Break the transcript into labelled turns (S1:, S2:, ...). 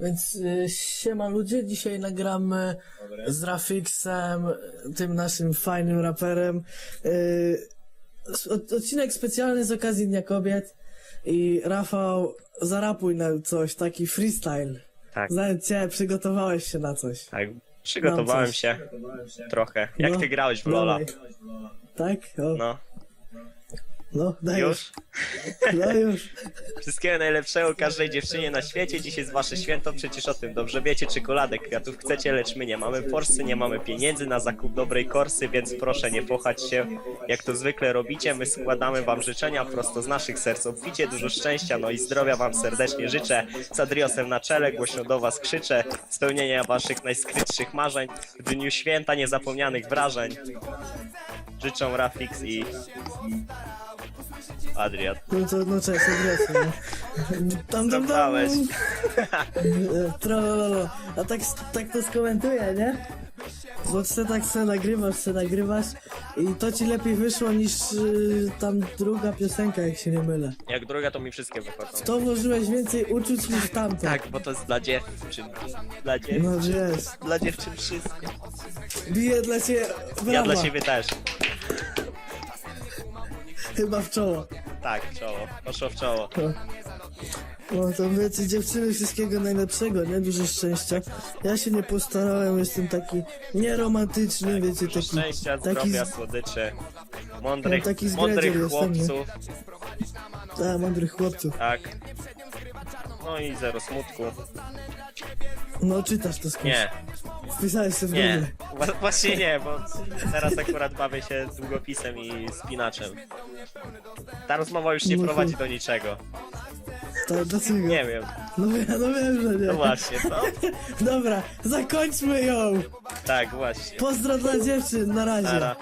S1: Więc y, siema ludzie, dzisiaj nagramy z Rafixem, tym naszym fajnym raperem. Y, od- odcinek specjalny z okazji Dnia Kobiet. I Rafał, zarapuj nam coś, taki freestyle.
S2: Tak.
S1: Znając cię, przygotowałeś się na coś.
S2: Tak, przygotowałem
S1: coś.
S2: się trochę. Jak
S1: No,
S2: ty grałeś w Lola?
S1: Dawaj. Tak? O, no,
S2: No,
S1: dajesz.
S2: już?
S1: No już.
S2: Wszystkiego najlepszego każdej dziewczynie na świecie. Dziś jest wasze święto, przecież o tym dobrze wiecie. Czekoladek, kwiatów chcecie, lecz my nie mamy forsy, nie mamy pieniędzy na zakup dobrej korsy, więc proszę nie pochać się, jak to zwykle robicie. My składamy wam życzenia prosto z naszych serc. Obficie dużo szczęścia, no i zdrowia wam serdecznie życzę. Z Adriosem na czele głośno do was krzyczę. Spełnienia waszych najskrytszych marzeń. W dniu święta niezapomnianych wrażeń. Życzą Rafix i Adrian.
S1: No to, no cześć, adresy, no. Tam, tam, tam. Trololo. A tak, tak to skomentuję, nie? Bo ty tak se nagrywasz, se nagrywasz i to ci lepiej wyszło niż y, tam druga piosenka, jak się nie mylę.
S2: Jak druga, to mi wszystkie wychodzą.
S1: To włożyłeś więcej uczuć niż tamte.
S2: Tak, bo to jest dla dziewczyn. Dla dziewczyn.
S1: No wiesz,
S2: Dla dziewczyn wszystko.
S1: biję dla ciebie brawa.
S2: Ja dla siebie też.
S1: Chyba w czoło.
S2: Tak, w czoło. Poszło w czoło.
S1: No. To wiecie, dziewczyny wszystkiego najlepszego, nie? Dużo szczęścia. Ja się nie postarałem, jestem taki nieromantyczny, wiecie,
S2: Dużo
S1: taki...
S2: szczęścia,
S1: taki
S2: zdrowia,
S1: z-
S2: słodyczy. Mądrych,
S1: taki z
S2: mądrych
S1: Gredziel jestem, nie?
S2: chłopców.
S1: A, mądrych chłopców.
S2: Tak. No i zero smutku.
S1: No czytasz to skądś.
S2: Nie,
S1: Wpisałeś sobie w
S2: nie.
S1: Google.
S2: Wła- Właśnie nie, bo teraz akurat bawię się długopisem i spinaczem. Ta rozmowa już nie
S1: No
S2: prowadzi do niczego.
S1: To dlaczego?
S2: Nie wiem.
S1: No, ja- no wiem, że nie.
S2: No właśnie, co?
S1: Dobra, zakończmy ją!
S2: Tak, właśnie.
S1: Pozdro dla dziewczyn, na razie.
S2: Nara.